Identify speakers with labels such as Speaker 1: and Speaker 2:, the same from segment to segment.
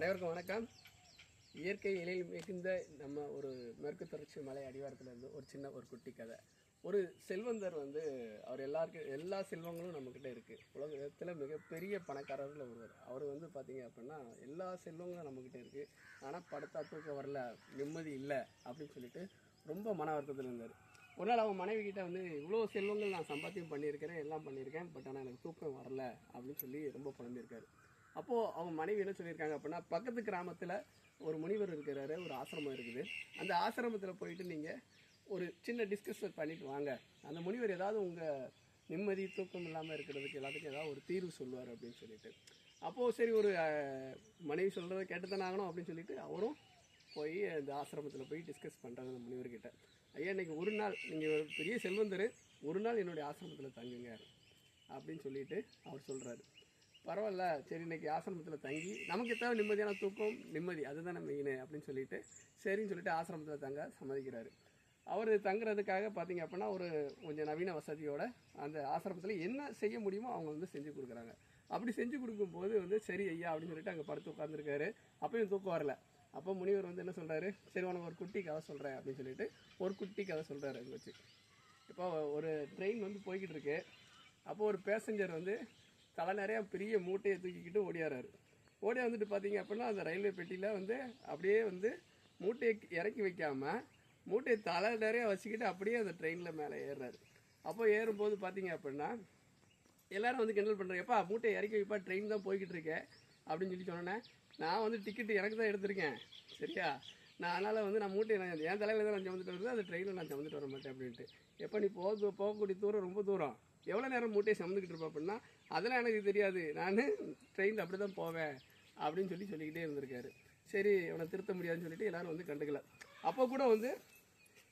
Speaker 1: அனைவருக்கும் வணக்கம். இயற்கை எழில் மிகுந்த நம்ம ஒரு மேற்கு தொடர்ச்சி மலை அடிவாரத்துலேருந்து ஒரு சின்ன ஒரு குட்டி கதை. ஒரு செல்வந்தர் வந்து அவர் எல்லாருக்கும் எல்லா செல்வங்களும் நம்மக்கிட்ட இருக்குது உலகத்தில் மிகப்பெரிய பணக்காரர்கள் ஒருவர். அவர் வந்து பார்த்திங்க அப்படின்னா எல்லா செல்வங்களும் நம்மக்கிட்ட இருக்குது ஆனால் படுத்தா தூக்கம் வரல நிம்மதி இல்லை அப்படின்னு சொல்லிட்டு ரொம்ப மன வருத்தத்தில் இருந்தார். ஒரு நாள் அவன் மனைவி கிட்ட வந்து இவ்வளோ செல்வங்கள் நான் சம்பாத்தியம் பண்ணியிருக்கிறேன் எல்லாம் பண்ணியிருக்கேன் பட் ஆனால் எனக்கு தூக்கம் வரல அப்படின்னு சொல்லி ரொம்ப புலம்பியிருக்காரு. அப்போது அவங்க மனைவி என்ன சொல்லியிருக்காங்க அப்படின்னா பக்கத்து கிராமத்தில் ஒரு முனிவர் இருக்கிறாரு ஒரு ஆசிரமம் இருக்குது. அந்த ஆசிரமத்தில் போயிட்டு நீங்கள் ஒரு சின்ன டிஸ்கஸ் பண்ணிட்டு வாங்க. அந்த முனிவர் ஏதாவது உங்கள் நிம்மதி தூக்கம் இல்லாமல் இருக்கிறதுக்கு எல்லாத்துக்கும் ஏதாவது ஒரு தீர்வு சொல்லுவார் அப்படின்னு சொல்லிட்டு. அப்போது சரி ஒரு மனைவி சொல்கிறத கேட்டுத்தானே ஆகணும் அப்படின்னு சொல்லிட்டு அவரும் போய் அந்த ஆசிரமத்தில் போய் டிஸ்கஸ் பண்ணுறாங்க அந்த முனிவர்கிட்ட. ஐயா இன்னைக்கு ஒரு நாள் நீங்கள் ஒரு பெரிய செல்வந்தர் ஒரு நாள் என்னுடைய ஆசிரமத்தில் தங்குங்க அப்படின்னு சொல்லிட்டு அவர் சொல்கிறாரு பரவாயில்ல. சரி இன்றைக்கி ஆசிரமத்தில் தங்கி நமக்கு தேவை நிம்மதியான தூக்கம் நிம்மதி அதுதானே மெயின் அப்படின்னு சொல்லிட்டு சரின்னு சொல்லிட்டு ஆசிரமத்தில் தங்க சம்மதிக்கிறாரு. அவர் தங்குறதுக்காக பார்த்தீங்க அப்படின்னா ஒரு கொஞ்சம் நவீன வசதியோட அந்த ஆசிரமத்தில் என்ன செய்ய முடியுமோ அவங்க வந்து செஞ்சு கொடுக்குறாங்க. அப்படி செஞ்சு கொடுக்கும்போது வந்து சரி ஐயா அப்படின்னு சொல்லிட்டு அங்கே படுத்து உட்காந்துருக்காரு அப்பயும் தூக்கம் வரல. அப்போ முனிவர் வந்து என்ன சொல்கிறாரு சரி உனக்கு ஒரு குட்டி கதை சொல்கிறேன் அப்படின்னு சொல்லிட்டு ஒரு குட்டி கதை சொல்கிறாரு அங்கே வச்சு. இப்போ ஒரு ட்ரெயின் வந்து போய்கிட்டு இருக்கு. அப்போ ஒரு பேசஞ்சர் வந்து தலை நிறையா பெரிய மூட்டையை தூக்கிக்கிட்டு ஓடியாராரு ஓடி வந்துட்டு பார்த்தீங்க அப்படின்னா அந்த ரயில்வே பெட்டியில் வந்து அப்படியே வந்து மூட்டையை இறக்கி வைக்காமல் மூட்டையை தலை நிறையா வச்சுக்கிட்டு அப்படியே அந்த ட்ரெயினில் மேலே ஏறுறாரு. அப்போ ஏறும்போது பார்த்தீங்க அப்படின்னா எல்லோரும் வந்து கிண்டல் பண்ணுறாங்க எப்பா மூட்டையை இறக்கி வைப்பா ட்ரெயின் தான் போய்கிட்டு இருக்கேன் அப்படின்னு சொல்லி சொன்னோன்னே நான் வந்து டிக்கெட்டு எனக்கு தான் எடுத்திருக்கேன் சரியா? நான் அதனால் வந்து நான் மூட்டையை நான் என் தலையில் தான் நான் சமந்துட்டு வருது அந்த ட்ரெயினில் நான் சமந்துட்டு வர மாட்டேன் அப்படின்ட்டு. எப்போ நீ போக போகக்கூடிய தூரம் ரொம்ப தூரம். எவ்வளோ நேரம் மூட்டையை சமந்துக்கிட்டு இருப்ப அப்படின்னா அதெல்லாம் எனக்கு தெரியாது. நான் ட்ரெயினில் அப்படி தான் போவேன் அப்படின்னு சொல்லி சொல்லிக்கிட்டே இருந்திருக்காரு. சரி அவனை திருத்த முடியாதுன்னு சொல்லிட்டு எல்லோரும் வந்து கண்டுக்கல. அப்போ கூட வந்து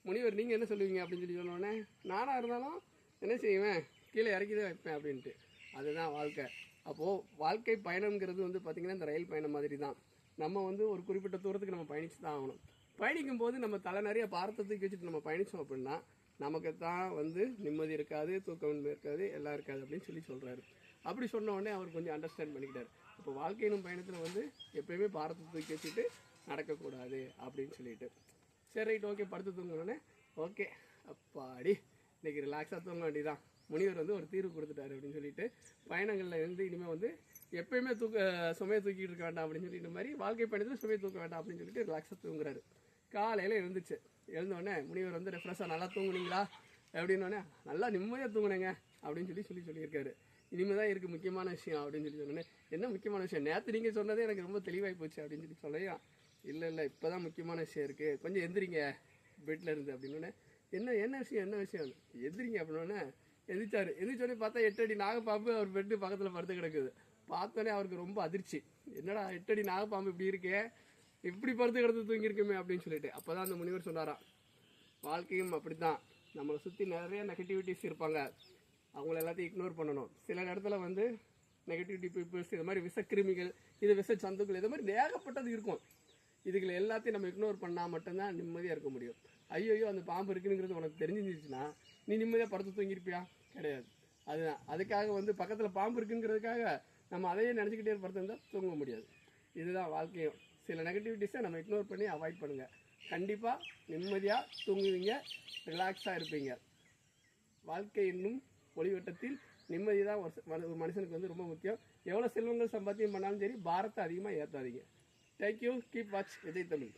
Speaker 1: முனிவர் நீங்கள் என்ன சொல்லுவீங்க? அப்படின்னு சொல்லி சொன்னோடனே நானாக இருந்தாலும் என்ன செய்வேன்? கீழே இறக்கி தான் வைப்பேன் அப்படின்ட்டு. அதுதான் வாழ்க்கை. அப்போது வாழ்க்கை பயணங்கிறது வந்து பார்த்திங்கன்னா இந்த ரயில் பயணம் மாதிரி தான் நம்ம வந்து ஒரு குறிப்பிட்ட தூரத்துக்கு நம்ம பயணிச்சு தான் ஆகணும். பயணிக்கும் போது நம்ம தலை நிறைய பாரத்தை தூக்கி வச்சுட்டு நம்ம பயணித்தோம் அப்படின்னா நமக்கு தான் வந்து நிம்மதி இருக்காது தூக்கம் இருக்காது எல்லாம் இருக்காது அப்படின்னு சொல்லி சொல்கிறாரு அப்படி சொன்ன உடனே அவர் கொஞ்சம் அண்டர்ஸ்டாண்ட் பண்ணிக்கிட்டார். இப்போ வாழ்க்கையினும் பயணத்தில் வந்து எப்பயுமே பாரத்தை தூக்கி வச்சுட்டு நடக்கக்கூடாது அப்படின்னு சொல்லிட்டு. சரி ரைட் ஓகே படுத்து தூங்கினோடனே ஓகே அப்பாடி இன்றைக்கி ரிலாக்ஸாக தூங்க வேண்டியதான் முனிவர் வந்து ஒரு தீர்வு கொடுத்துட்டாரு அப்படின்னு சொல்லிட்டு பயணங்களில் இருந்து இனிமேல் வந்து எப்பயுமே தூக்க சுமையை தூக்கிட்டு இருக்க வேண்டாம் அப்படின்னு சொல்லிட்டு மாதிரி வாழ்க்கை பயணத்தில் சுமையை தூக்க வேண்டாம் அப்படின்னு சொல்லிட்டு ரிலாக்ஸாக தூங்குறாரு. காலையில் எழுந்துச்சு. எழுந்தோடனே முனிவர் வந்து ரெஃப்ரெஷ்ஷாக நல்லா தூங்குனீங்களா? அப்படின்னோடனே நல்லா நிம்மதியாக தூங்குனேங்க அப்படின்னு சொல்லி சொல்லி சொல்லியிருக்காரு. இனிமேல் தான் இருக்குது முக்கியமான விஷயம் அப்படின்னு சொல்லி சொன்னோன்னே என்ன முக்கியமான விஷயம்? நேற்று நீங்கள் சொன்னதே எனக்கு ரொம்ப தெளிவாகி போச்சு அப்படின்னு சொல்லி சொல்லையும் இல்லை இல்லை இப்போ தான் முக்கியமான விஷயம் இருக்குது கொஞ்சம் எந்திரிங்க பெட்டில் இருந்து அப்படின்னோடனே என்ன என்ன விஷயம் என்ன விஷயம்? எந்திரிங்க அப்படின்னோடனே எந்திரிச்சாரு. எந்திரிச்சோடனே பார்த்தா எட்டு அடி நாகப்பாம்பு அவர் பெட்டு பக்கத்தில் படுத்து கிடக்குது. பார்த்தோன்னே அவருக்கு ரொம்ப அதிர்ச்சி. என்னடா எட்டு அடி நாகப்பாம்பு இப்படி இருக்கே? இப்படி படுத்து கிடந்து தூங்கியிருக்குமே அப்படின்னு சொல்லிட்டு. அப்போ தான் அந்த முனிவர் சொன்னாராம் வாழ்க்கையும் அப்படித்தான். நம்மளை சுற்றி நிறைய நெகட்டிவிட்டிஸ் இருப்பாங்க. அவங்கள எல்லாத்தையும் இக்னோர் பண்ணணும். சில இடத்துல வந்து நெகட்டிவிட்டி பீப்புள்ஸ் இது மாதிரி விஷக்கிருமிகள் இது விஷ சந்துக்கள் இது மாதிரி ஏகப்பட்டது இருக்கும். இதுகளை எல்லாத்தையும் நம்ம இக்னோர் பண்ணால் மட்டும்தான் நிம்மதியாக இருக்க முடியும். ஐயோ அந்த பாம்பு இருக்குங்கிறது உனக்கு தெரிஞ்சிருந்துச்சுன்னா நீ நிம்மதியாக படுத்து தூங்கியிருப்பியா? கிடையாது. அதுதான் அதுக்காக வந்து பக்கத்தில் பாம்பு இருக்குங்கிறதுக்காக நம்ம அதையே நினச்சிக்கிட்டே படுத்திருந்தால் தூங்க முடியாது. இதுதான் வாழ்க்கையும். சில நெகட்டிவிட்டிஸை நம்ம இக்னோர் பண்ணி அவாய்ட் பண்ணுங்கள் கண்டிப்பாக நிம்மதியாக தூங்குவீங்க ரிலாக்ஸாக இருப்பீங்க. வாழ்க்கை என்னும் ஒளிவட்டத்தில் நிம்மதி தான் ஒரு ஒரு மனுஷனுக்கு வந்து ரொம்ப முக்கியம். எவ்வளோ செல்வங்கள் சம்பாத்தியம் பண்ணாலும் சரி பாரத்தை அதிகமாக ஏற்றாதீங்க thank you keep watch Vijay Tamil.